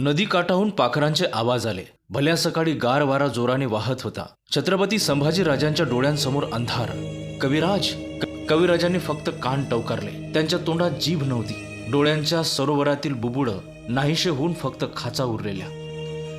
नदी काठाहून पाखरांचे आवाज आले. भल्या सकाळी गार वारा जोराने वाहत होता. छत्रपती संभाजीराजांच्या डोळ्यांसमोर अंधार. कविराज? कविराजांनी फक्त कान टवकारले. त्यांच्या तोंडात जीभ नव्हती. डोळ्यांच्या सरोवरातील बुबुड नाहीशे होऊन फक्त खाचा उरलेल्या.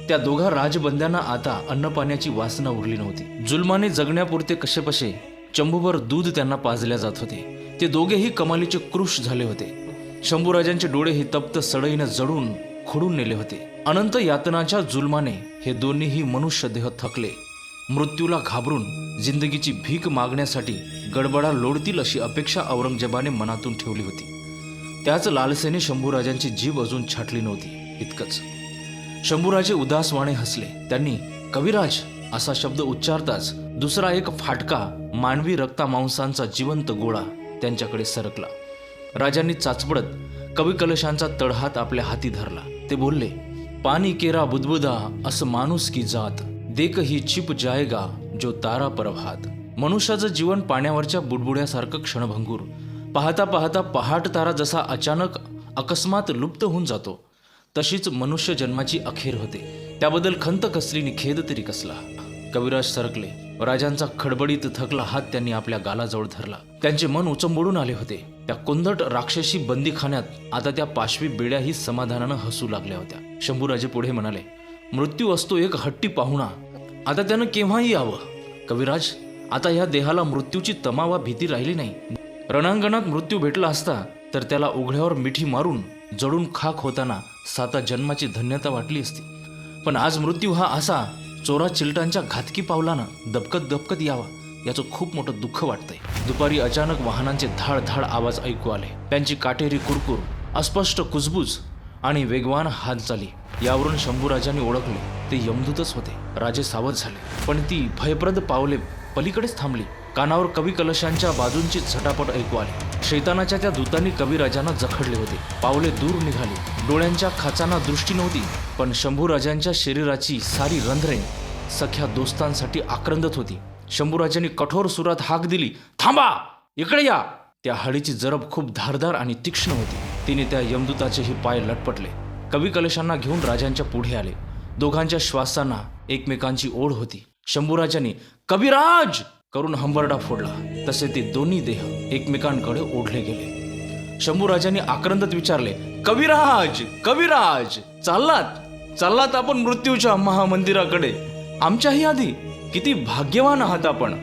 त्या दोघा राजबंद्यांना आता अन्नपाण्याची वासना उरली नव्हती. जुलमाने जगण्यापुरते कसेपसे चंबूभर दूध त्यांना पाजल्या जात होते. ते दोघेही कमालीचे कृष झाले होते. शंभूराजांचे डोळे ही तप्त सडईनं जडून खोडून नेले होते. अनंत यातनाच्या जुलमाने हे दोन्हीही मनुष्य देह थकले. मृत्यूला घाबरून जिंदगीची भीक मागण्यासाठी गडबडा लोडतील अशी अपेक्षा औरंगजेबाने मनातून ठेवली होती. त्याच लालसेने शंभूराजांची जीभ अजून छाटली नव्हती. इतकंच. शंभूराजे उदासवाणे हसले. त्यांनी कविराज असा शब्द उच्चारताच दुसरा एक फाटका मानवी रक्तामांसांचा जिवंत गोळा त्यांच्याकडे सरकला. राजांनी चाचपडत कवी कलशांचा तळहात आपल्या हाती धरला. ते बोलले पाणी केरा बुदबुदा असं माणूस की जात देख ही छिप जायगा जो तारा प्रभात. मनुष्याचं जीवन पाण्यावरच्या बुडबुड्यासारखं क्षणभंगूर पाहता पाहता पहाट तारा जसा अचानक अकस्मात लुप्त होऊन जातो तशीच मनुष्य जन्माची अखेर होते. त्याबद्दल खंत कसली खेद तरी कसला? कविराज सरकले राजांचा खडबडीत थकला हात त्यांनी आपल्या गालाजवळ धरला. त्यांचे मन उचंबडून आले होते. त्या कुंदट राक्षसी बंदीखान्यात आता त्या पाशवी बेड्याही समाधानानं हसू लागल्या होत्या. शंभूराजे पुढे म्हणाले मृत्यू असतो एक हट्टी पाहुणा. आता त्यानं केव्हाही यावं? कविराज आता ह्या देहाला मृत्यूची तमावा भीती राहिली नाही. रणांगणात मृत्यू भेटला असता तर त्याला उघड्यावर मिठी मारून जडून खाक होताना साता जन्माची धन्यता वाटली असती. पण आज मृत्यू हा असा चोरा चिलटांच्या घातकी पावलानं दबकत दबकत यावा याचं खूप मोठं दुःख वाटतंय. दुपारी अचानक वाहनांचे धाड धाड आवाज ऐकू आले. त्यांची काटेरी कुरकुर अस्पष्ट कुजबूज आणि वेगवान हालचाली. यावरून शंभूराजांनी ओळखले ते यमदूतच होते. राजे सावध झाले. पण ती भयप्रद पावले पलीकडेच थांबली. कानावर कवी कलशांच्या बाजूंची झटापट ऐकू आली. शैतानाच्या त्या दूतांनी कविराजांना जखडले होते. पावले दूर निघाली. डोळ्यांच्या खाचांना दृष्टी नव्हती. पण शंभूराजांच्या शरीराची सारी रंध्रे सख्या दोस्तांसाठी आक्रंदत होती. शंभूराजांनी कठोर सुरात हाक दिली थांबा! इकडे या! त्या हळीची जरब खूप धारदार आणि तीक्ष्ण होती. तिने त्या यमदूताचेही पाय लटपटले. कवी कलशांना घेऊन राजांच्या पुढे आले. दोघांच्या श्वासांना एकमेकांची ओढ होती. शंभूराजांनी कविराज! करून हंबरडा फोडला. तसे ते दोन्ही देह एकमेकांकडे ओढले गेले. शंभूराजांनी आक्रंदत विचारले कविराज कविराज चाललात? चाललात आपण मृत्यूच्या महामंदिराकडे. आमच्याही आधी किती भाग्यवान आहात आपण.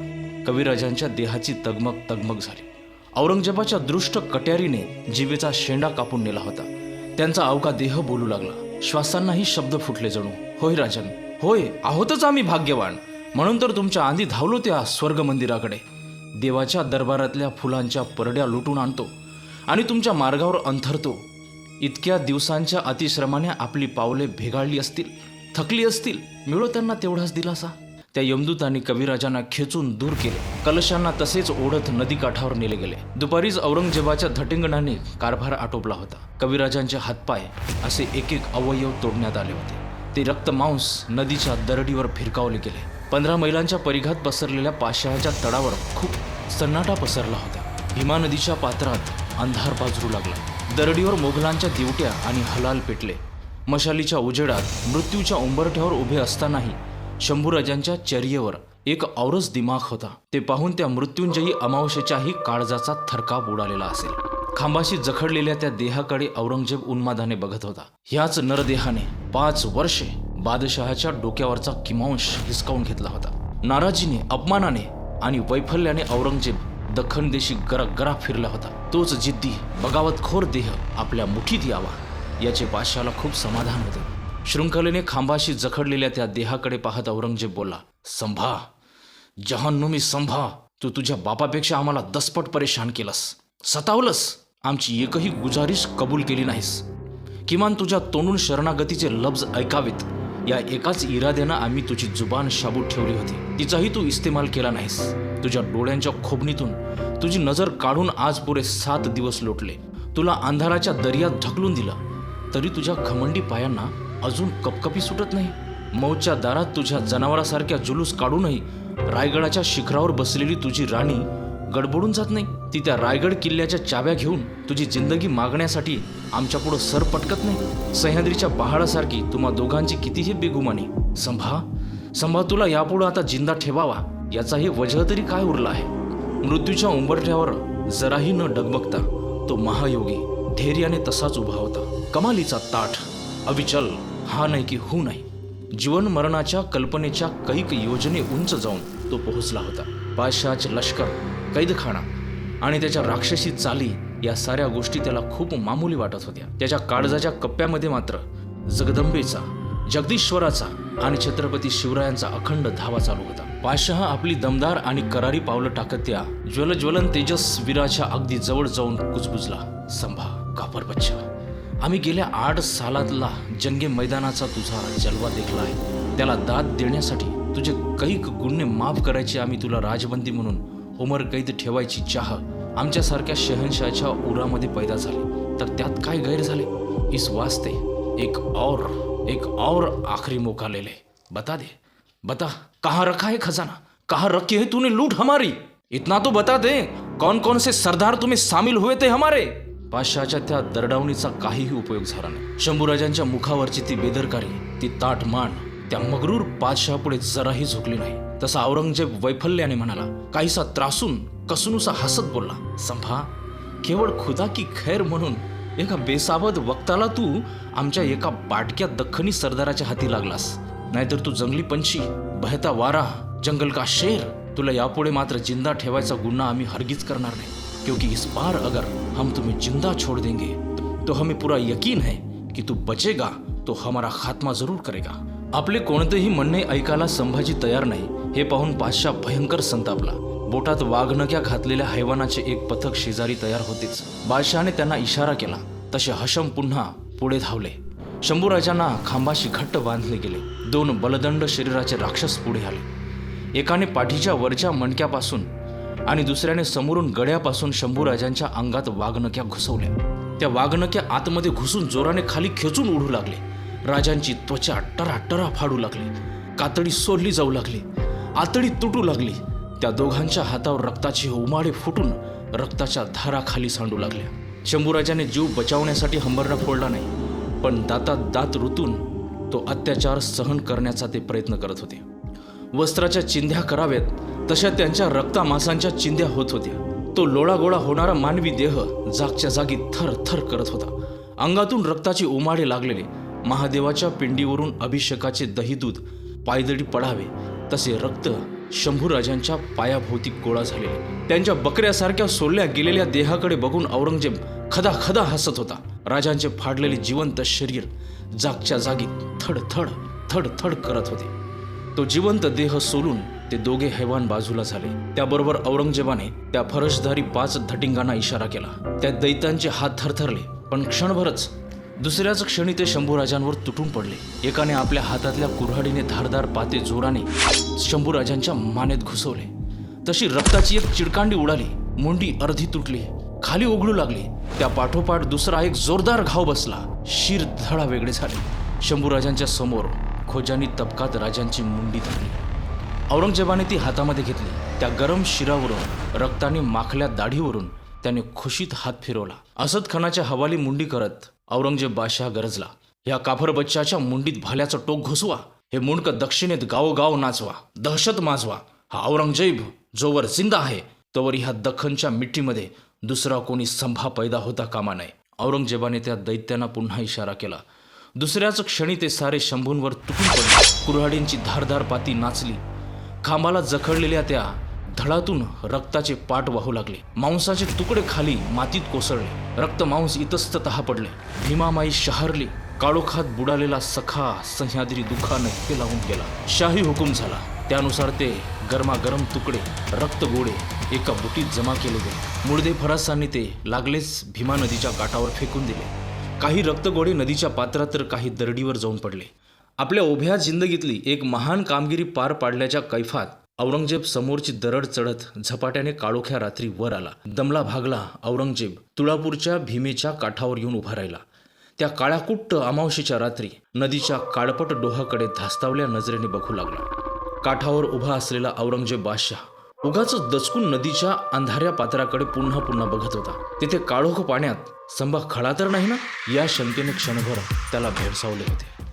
कविराजांच्या देहाची तगमग तगमग झाली. औरंगजेबाच्या दृष्ट कट्यारीने जीवेचा शेंडा कापून नेला होता. त्यांचा अवका देह बोलू लागला. श्वासांनाही शब्द फुटले जणू. होय राजन होय आहोतच आम्ही भाग्यवान. म्हणून तर तुमच्या आधी धावलो त्या स्वर्ग मंदिराकडे देवाच्या दरबारातल्या फुलांच्या परड्या लुटून आणतो आणि तुमच्या मार्गावर अंथरतो. इतक्या दिवसांच्या अतिश्रमाने आपली पावले भेगाळली असतील थकली असतील मिळो त्यांना तेवढाच दिलासा. त्या यमदूतांनी कविराजांना खेचून दूर केले. कलशांना तसेच ओढत नदीकाठावर नेले गेले. दुपारीच औरंगजेबाच्या धटिंगणाने कारभार आटोपला होता. कविराजांचे हातपाय असे एक एक अवयव तोडण्यात आले होते. ते रक्तमांस नदीच्या दरडीवर फिरकावले गेले. पंधरा मैलांच्या परिघात पसरलेल्या पाषाणाच्या तडावर खूप सन्नाटा पसरला होता. भीमा नदीच्या पात्रात अंधार पाजरू लागला. दरडीवर मोघलांच्या दिवट्या आणि हलाल पेटले. मशालीच्या उजेडात मृत्यूच्या उंबरठ्यावर उभे असतानाही शंभूराजांच्या चर्येवर एक औरस दिमाग होता. ते पाहून त्या मृत्युंजयी अमावशेच्याही काळजाचा थरकाप उडालेला असेल. खांबाशी जखडलेल्या त्या देहाकडे औरंगजेब उन्मादाने बघत होता. ह्याच नरदेहाने पाच वर्षे बादशहाच्या डोक्यावरचा किमांश हिसकावून घेतला होता. नाराजीने अपमानाने आणि वैफल्याने औरंगजेब दख्खन देशी गरा गरा फिरला होता. तोच जिद्दी बगावतखोर देह आपल्या मुठीत यावा याचे पाशाला खूप समाधान होते. शृंखलेने खांबाशी जखडलेल्या त्या देहाकडे पाहत औरंगजेब बोलला संभा जहान्नुमी संभा तू तुझ्या बापापेक्षा आम्हाला दसपट परेशान केलंस. सतावलंस? आमची एकही गुजारिश कबूल केली नाहीस. किमान तुझ्या तोंडून शरणागतीचे लफ्ज ऐकावेत. या एकाच इराद्यानं आम्ही तुझी जुबान शाबूत ठेवली होती. तिचाही तू इस्तेमाल केला नाहीस. तुझ्या डोळ्यांच्या खोबणीतून तुझी नजर काढून आज पुरे सात दिवस लोटले. तुला अंधाराच्या दर्यात ढकलून दिलं. तरी तुझ्या खमंडी पायांना अजून कपकपी सुटत नाही. मौच्या दारात तुझ्या जनावरासारख्या जुलूस काढूनही रायगडाच्या शिखरावर बसलेली तुझी राणी गडबडून जात नाही. ती त्या रायगड किल्ल्याच्या चाव्या घेऊन तुझी जिंदगी मागण्यासाठी आमच्यापुढं सर पटकत नाही. सह्याद्रीच्या पहाडासारखी तुम्हा दोघांची कितीही बेगुमानी. संभा संभा तुला यापुढं आता जिंदा ठेवावा याचाही वजह तरी काय उरला आहे? मृत्यूच्या उंबरठ्यावर जराही न डगमगता तो महायोगी धैर्याने तसाच उभा होता. कमालीचा ताठ अविचल हा नाही की हू नाही. जीवन मरणाच्या कल्पनेच्या कैक योजने उंच जाऊन तो पोहोचला होता. बादशहाचे लष्कर कैदखाना आणि त्याच्या राक्षसी चाली या साऱ्या गोष्टी त्याला खूप मामुली वाटत होत्या. त्याच्या काळजाच्या कप्प्यामध्ये मात्र जगदंबेचा जगदीश्वराचा आणि छत्रपती शिवरायांचा अखंड धावा चालू होता. बादशहा आपली दमदार आणि करारी पावलं टाकत त्या ज्वल ज्वलन तेजस वीराच्या अगदी जवळ जाऊन कुजबुजला संभा कापर बच्चा आम्ही गेल्या आठ सालातला जंगे मैदानाचा तुझा जलवा देखलाय. त्याला दाद देण्यासाठी तुझे कैक गुन्हे माफ करायचे आम्ही तुला राजबंदी म्हणून उमर कैद ठेवायची चाह आमच्यासारख्या शहनशाहच्या उरामध्ये पैदा झाली. तर त्यात काय गैर झाले? इस वास्ते एक और एक और आखरी मौका ले ले. बता दे. बता कहाँ रखा है खजाना? कहाँ रखी है तूने लूट हमारी? इतना तो बता दे कौन कौन से सरदार तुम्हें सामील हुए थे हमारे? पाशाच्या त्या दरडावणीचा काहीही उपयोग झाला नाही. शंभूराजांच्या मुखावरची ती बेदरकारी ती ताट मान त्या मगरूर पाचशहापुढे जराही झुकली नाही. तसा औरंगजेब वैफल्याने म्हणाला काहीसा त्रासून कसनुसा हसत बोलला. संभा केवळ खुदा की खैर म्हणून एका बेसावध वक्ताला तू आमच्या एका बाटक्या दख्खनी सरदाराच्या हाती लागलास. नाहीतर तू जंगली पंछी बहता वारा जंगल का शेर तुला यापुढे मात्र जिंदा ठेवायचा गुन्हा आम्ही हरगीच करणार नाही. क्योंकि इस बार अगर हम तुम्हें जिंदा छोड़ देंगे तो हमें पूरा यकीन है कि तू बचेगा तो हमारा खात्मा जरूर करेगा. आपले कोणतेही म्हणणे ऐकायला संभाजी तयार नाही हे पाहून बादशाह भयंकर संतापला. बोटात वाघनक्या घातलेल्या हैवानाचे एक पथक शेजारी तयार होतेच. बादशहाने त्यांना इशारा केला तसे हशम पुन्हा पुढे धावले. शंभूराजांना खांबाशी घट्ट बांधले गेले. दोन बलदंड शरीराचे राक्षस पुढे आले. एकाने पाठीच्या वरच्या मणक्यापासून आणि दुसऱ्याने समोरून गड्यापासून शंभूराजांच्या अंगात वाघनक्या घुसवल्या. त्या वाघनक्या आतमध्ये घुसून जोराने खाली खेचून उडू लागले. राजांची त्वचा टराटरा फाडू लागली. कातडी सोडली जाऊ लागली. आतडी तुटू लागली. त्या दोघांच्या हातावर रक्ताचे उमाळे फुटून रक्ताच्या धारा खाली सांडू लागल्या शंभूराजाने जीव बचावण्यासाठी हंबरडा फोडला नाही पण दातात दात रुतून तो अत्याचार सहन करण्याचा ते प्रयत्न करत होते. वस्त्राच्या चिंध्या कराव्यात तशा त्यांच्या रक्तामासांच्या चिंध्या होत होत्या. तो लोळागोळा होणारा मानवी देह जागच्या जागी थर थर करत होता. अंगातून रक्ताचे उमाडे लागलेले. महादेवाच्या पिंडीवरून अभिषेकाचे दहीदूध पायदळी पडावे तसे रक्त शंभूराजांच्या पायाभोवती गोळा झालेले. त्यांच्या बकऱ्यासारख्या सोडल्या गेलेल्या देहाकडे बघून औरंगजेब खदा खदा हसत होता. राजांचे फाडलेले जिवंत शरीर जागच्या जागी थड थड थड थड करत होते. तो जिवंत देह सोलून ते दोघे हैवान बाजूला झाले. त्याबरोबर औरंगजेबाने त्या फरशधारी पाच धटिंगांना इशारा केला. त्या दैतांचे हात थरथरले पण क्षणभरच दुसऱ्याच क्षणी ते शंभूराजांवर तुटून पडले. एकाने आपल्या हातातल्या कुऱ्हाडीने धारदार पाते जोराने शंभूराजांच्या मानेत घुसवले. तशी रक्ताची एक चिडकांडी उडाली. मुंडी अर्धी तुटली. खाली उघडू लागली. त्या पाठोपाठ दुसरा एक जोरदार घाव बसला. शिर धडा वेगळे झाले. शंभूराजांच्या समोर खोजांनी तबकात राजांची मुंडी धरली. औरंगजेबाने ती हातामध्ये घेतली. त्या गरम शिरावरून रक्ताने माखल्या दाढीवरून त्याने खुशीत हात फिरवला. असद खानाच्या हवाली मुंडी करत औरंगजेब बादशाह गरजला. या काफर बच्चाच्या मुंडीत भाल्याचं टोक घुसवा. हे मुंडक दक्षिणेत गावोगाव नाचवा. दहशत माजवा. हा औरंगजेब जोवर जिंदा आहे तोवर ह्या दख्खनच्या मिट्टीमध्ये दुसरा कोणी संभा पैदा होता कामा नये. औरंगजेबाने त्या दैत्यांना पुन्हा इशारा केला. दुसऱ्याच क्षणी ते सारे शंभूंवर तुटून पडले. कुऱ्हाडींची धारधार पाती नाचली. खांबाला जखडलेल्या त्या धडातून रक्ताचे पाट वाहू लागले. मांसाचे तुकडे खाली मातीत कोसळले. रक्त मांस इतस्तत पडले. भीमामाई शहरली काळोखात बुडालेला सखा सह्याद्री दुःखाने हे लावून गेला. शाही हुकूम झाला. त्यानुसार ते गरमागरम तुकडे रक्त गोडे एका बुटीत जमा केले गेले. मुळदे फरासांनी ते लागलेच भीमा नदीच्या काठावर फेकून दिले. काही रक्तगोडे नदीच्या पात्रात तर काही दरडीवर जाऊन पडले. आपल्या उभ्या जिंदगीतली एक महान कामगिरी पार पाडल्याच्या कैफात औरंगजेब समोरची दरड चढत झपाट्याने काळोख्या रात्री वर आला. दमला भागला औरंगजेब. तुळापूरच्या भीमेच्या काठावर येऊन उभा राहिला. त्या काळ्याकुट्ट अमावशीच्या रात्री नदीच्या काळपट डोहाकडे धास्तावल्या नजरेने बघू लागला. काठावर उभा असलेला औरंगजेब बादशाह उगाच दचकून नदीच्या अंधाऱ्या पात्राकडे पुन्हा पुन्हा बघत होता. तिथे काळोख पाण्यात संभा खळा तर नाही ना? या शंकेने क्षणभर त्याला भेडसावले होते.